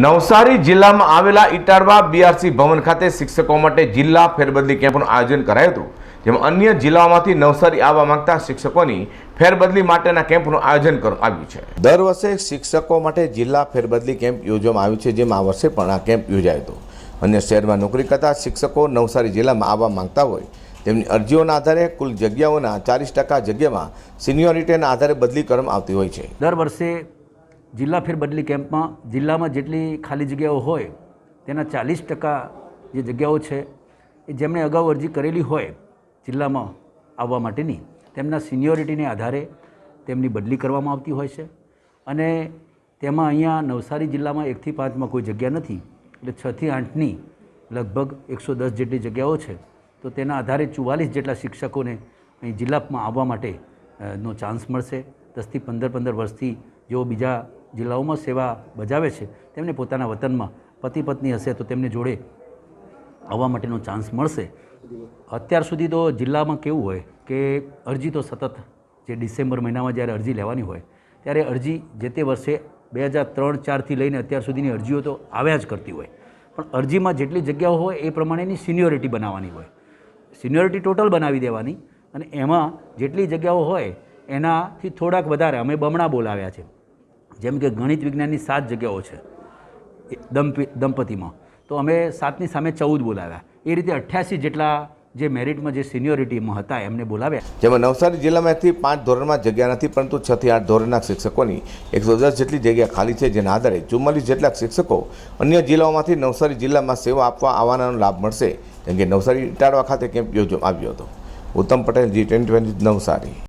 નવસારી જિલ્લામાં આવેલા ઇટારવા બીઆરસી ભવન ખાતે શિક્ષકો માટે જિલ્લા ફેરબદલી કેમ્પનું આયોજન કરાયું હતું જેમાં અન્ય જિલ્લાઓમાંથી નવસારી આવવા માંગતા શિક્ષકોની ફેરબદલી માટેના કેમ્પનું આયોજન કરવામાં આવ્યું છે. દર વર્ષે શિક્ષકો માટે જિલ્લા ફેરબદલી કેમ્પ યોજવામાં આવ્યું છે જેમાં આ વર્ષે પણ આ કેમ્પ યોજાયો હતો. અન્ય શહેરમાં નોકરી કરતા શિક્ષકો નવસારી જિલ્લામાં આવવા માંગતા હોય તેમની અરજીઓના આધારે કુલ જગ્યાઓના ચાલીસ ટકા જગ્યામાં સિનિયોરિટીના આધારે બદલી કરવામાં આવતી હોય છે. દર વર્ષે જિલ્લા ફેરબદલી કેમ્પમાં જિલ્લામાં જેટલી ખાલી જગ્યાઓ હોય, તેના ચાલીસ ટકા જે જગ્યાઓ છે, એ જેમણે અગાઉ અરજી કરેલી હોય, જિલ્લામાં આવવા માટેની, તેમના સિનિયોરિટીને આધારે તેમની બદલી કરવામાં આવતી હોય છે. અને તેમાં અહીંયા નવસારી જિલ્લામાં એકથી પાંચમાં કોઈ જગ્યા નથી, એટલે છથી આઠની લગભગ એકસો દસ જેટલી જગ્યાઓ છે. તો તેના આધારે ચુવાલીસ જેટલા શિક્ષકોને અહીં જિલ્લામાં આવવા માટે નો ચાન્સ મળશે. દસથી પંદર પંદર વર્ષથી જેઓ બીજા જિલ્લાઓમાં સેવા બજાવે છે, તેમને પોતાના વતનમાં પતિ પત્ની હશે તો તેમને જોડે આવવા માટેનો ચાન્સ મળશે. અત્યાર સુધી તો જિલ્લામાં કેવું હોય કે અરજી તો સતત જે ડિસેમ્બર મહિનામાં જ્યારે અરજી લેવાની હોય, ત્યારે અરજી જે તે વર્ષે બે હજાર ત્રણ ચારથી લઈને અત્યાર સુધીની અરજીઓ તો આવ્યા જ કરતી હોય. પણ અરજીમાં જેટલી જગ્યાઓ હોય એ પ્રમાણેની સિનિયોરિટી બનાવવાની હોય. સિનિયોરિટી ટોટલ બનાવી દેવાની અને એમાં જેટલી જગ્યાઓ હોય એનાથી થોડાક વધારે. અમે બમણા બોલાવ્યા છે. જેમ કે ગણિત વિજ્ઞાનની સાત જગ્યાઓ છે દંપતીમાં. તો અમે સાતની સામે ચૌદ બોલાવ્યા. એ રીતે અઠ્યાસી જેટલા જે મેરિટમાં જે સિનિયોરિટીમાં હતા, એમને બોલાવ્યા. જેમાં નવસારી જિલ્લામાંથી પાંચ ધોરણમાં જગ્યા નથી, પરંતુ છ થી આઠ ધોરણના શિક્ષકોની એકસો દસ જેટલી જગ્યા ખાલી છે, જેના આધારે ચુમ્માલીસ જેટલા શિક્ષકો અન્ય જિલ્લાઓમાંથી નવસારી જિલ્લામાં સેવા આપવા આવવાનો લાભ મળશે. જેમ કે નવસારી ઇટાળવા ખાતે કેમ્પ યોજવામાં આવ્યો હતો. Uttam Patel, G twenty, Navsari.